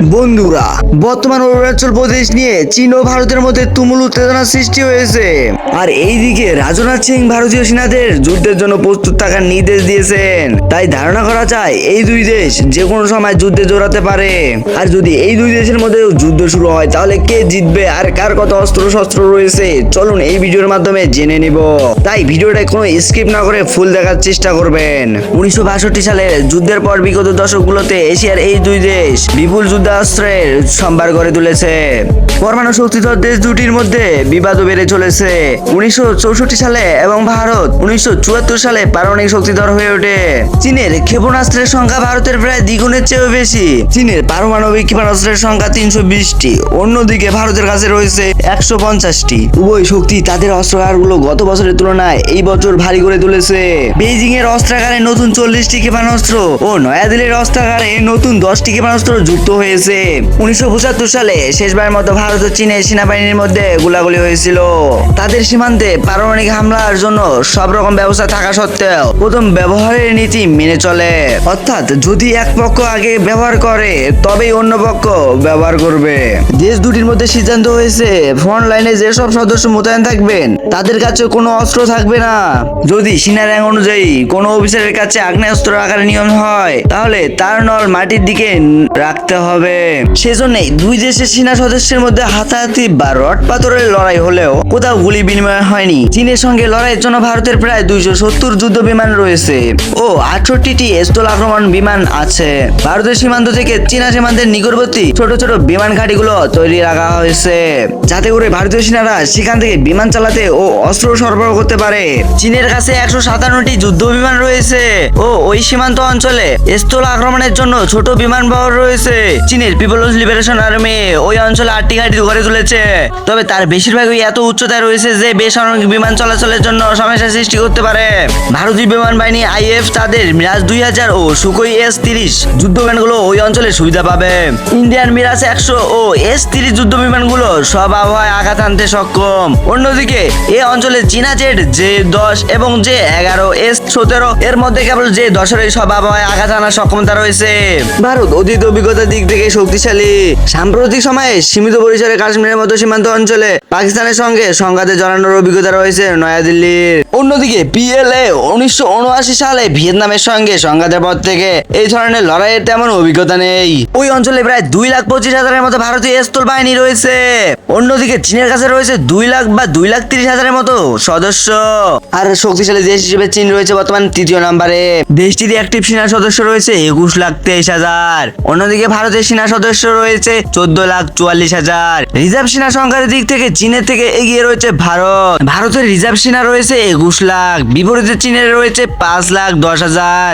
বন্ধুরা, বর্তমান অরুণাচল প্রদেশ নিয়ে চীন ও ভারতের মধ্যে তুমুল উত্তেজনা সৃষ্টি হয়েছে। আর এইদিকে রাজনাথ সিং ভারতীয় সেনাদের যুদ্ধের জন্য প্রস্তুত থাকার নির্দেশ দিয়েছেন। তাই ধারণা করা যায়, এই দুই দেশ যে কোনো সময় যুদ্ধে জড়াতে পারে। আর যদি এই দুই দেশের মধ্যে যুদ্ধ শুরু হয়, তাহলে কে জিতবে আর কার কত অস্ত্র শস্ত্র রয়েছে, চলুন এই ভিডিওর মাধ্যমে জেনে নিব। তাই ভিডিওটা কোনো স্কিপ না করে ফুল দেখার চেষ্টা করবেন। উনিশশো বাষট্টি সালে যুদ্ধের পর বিগত দশকগুলোতে এশিয়ার এই দুই দেশ বিপুল যুদ্ধাস্ত্রের সম্ভার গড়ে তুলেছে। পরমাণু শক্তিধর দেশ দুটির মধ্যে বিবাদও বেড়ে চলেছে। উনিশশো চৌষট্টি সালে এবং ভারত উনিশশো চুয়াত্তর সালে পারমাণবিক শক্তিধর হয়ে ওঠে। চীনের ক্ষেপণাস্ত্রের সংখ্যা ভারতের প্রায় দ্বিগুণের চেয়েও বেশি। চীনের পারমাণবিক ক্ষেপণাস্ত্রের সংখ্যা তিনশো বিশটি। অন্যদিকে ভারতের কাছে রয়েছে একশো পঞ্চাশটি। উভয় শক্তি তাদের অস্ত্রাগারগুলো গত বছরের তুলনায় এই বছর ভারী করে তুলেছে। বেইজিং এর অস্ত্রাগারে নতুন চল্লিশটি ক্ষেপণাস্ত্র ও নয়াদিল্লির অস্ত্রাগারে নতুন দশটি ক্ষেপণাস্ত্র যুক্ত হয়েছে। উনিশশো সালে শেষবার মতো ভারত ও চীনের সেনাবাহিনীর মধ্যে গোলাগুলি হয়েছিল। তাদের সীমান্তে পারমাণবিক হামলার জন্য সব রকম ব্যবস্থা থাকা সত্ত্বেও প্রথম ব্যবহারের নীতি মেনে চলে। অর্থাৎ যদি এক পক্ষ আগে ব্যবহার করে, তবেই অন্য পক্ষ ব্যবহার করবে। দেশ দুটির মধ্যে সিদ্ধান্ত হয়েছে, ফ্রন্ট লাইনে যেসব সদস্য মোতায়েন থাকবেন, তাদের কাছে কোনো অস্ত্র থাকবে না। যদি সিনা র্যাঙ্ক অনুযায়ী কোনো অফিসারের কাছে আগ্নেয়াস্ত্র রাখার নিয়ম হয়, তাহলে তার নল মাটির দিকে রাখতে হবে। সেজন্যই দুই দেশের সেনা সদস্যের মধ্যে হাতাহাতি বা রড পাথরের লড়াই হলেও কোথাও গুলি বিনিময় হয়নি। চীনের সঙ্গে লড়াইয়ের জন্য ভারতের প্রায় দুইশো সত্তর যুদ্ধ বিমান রয়েছে ও আটষট্টিটি স্থল আক্রমণ বিমান আছে। ভারতের সীমান্ত থেকে চীনা সীমান্তের নিকটবর্তী ছোট ছোট বিমান ঘাঁটিগুলো তৈরি রাখা হয়েছে। যাতে করে ভারতীয় সেনারা সেখান থেকে বিমান চালাতে ও অস্ত্র সরবরাহ করতে পারে। চীনের কাছে একশো সাতান্নটি যুদ্ধ বিমান রয়েছে ও ওই সীমান্ত অঞ্চলে স্থল আক্রমণের জন্য ছোট বিমান বহর রয়েছে। চীনের পিপলস লিবারেশন আর্মি ওই অঞ্চলে আটটি ঘাঁটি গড়ে তুলেছে তবে তার বেশিরভাগই এত উচ্চতায় রয়েছে যে বেসামরিক বিমান চলাচলের জন্য সমস্যা সৃষ্টি করতে পারে। ভারতীয় বিমান বাহিনী আইএফ তাদের মিরাজ দুই হাজার ও সুকই এস তিরিশ যুদ্ধ বিমানগুলো ওই অঞ্চলে সুবিধা পাবে। ইন্ডিয়ান মিরাজ একশো ও এস তিরিশ যুদ্ধ বিমানগুলো সব আবহাওয়ায় আঘাত আনতে সক্ষম। অন্যদিকে, এ অঞ্চলে চীনা জেট, জে দশ এবং জে এগারো, এস সতেরো, এর মধ্যে কেবল জে দশের সব আবহাওয়ায় আঘাত আনার সক্ষমতা রয়েছে। ভারত অতীত অভিজ্ঞতার দিক থেকে শক্তিশালী। সাম্প্রতিক সময়ে সীমিত পরিসরে কাশ্মীরের মতো সীমান্ত অঞ্চলে পাকিস্তানের সঙ্গে সংঘাতে জড়ানোর অভিজ্ঞতা রয়েছে নয়াদিল্লির। অন্যদিকে পিএলএ উনিশশো উনআশি সালে ভিয়েতনামের সঙ্গে সংঘাতের পর থেকে এই ধরনের লড়াইয়ের তেমন অভিজ্ঞতা নেই। ওই অঞ্চলে প্রায় দুই লাখ পঁচিশ হাজারের মতো ভারতীয় স্থল বাহিনী রয়েছে। অন্যদিকে চীনের কাছে রয়েছে দুই লাখ বা দুই লাখ তিরিশ হাজারের মতো সদস্য। আর শক্তিশালী দেশ হিসেবে চীন রয়েছে বর্তমান তৃতীয় নম্বরে। দেশটির অ্যাক্টিভ সেনা সদস্য রয়েছে একুশ লাখ তেইশ হাজার। অন্যদিকে সেনা সদস্য রয়েছে চোদ্দ লাখ চুয়াল্লিশ হাজার। রিজার্ভ সেনা সংখ্যার দিক থেকে চীনের থেকে এগিয়ে রয়েছে ভারত। ভারতের রিজার্ভ সেনা রয়েছে একুশ লাখ। বিপরীতে চীনের রয়েছে পাঁচ লাখ দশ হাজার।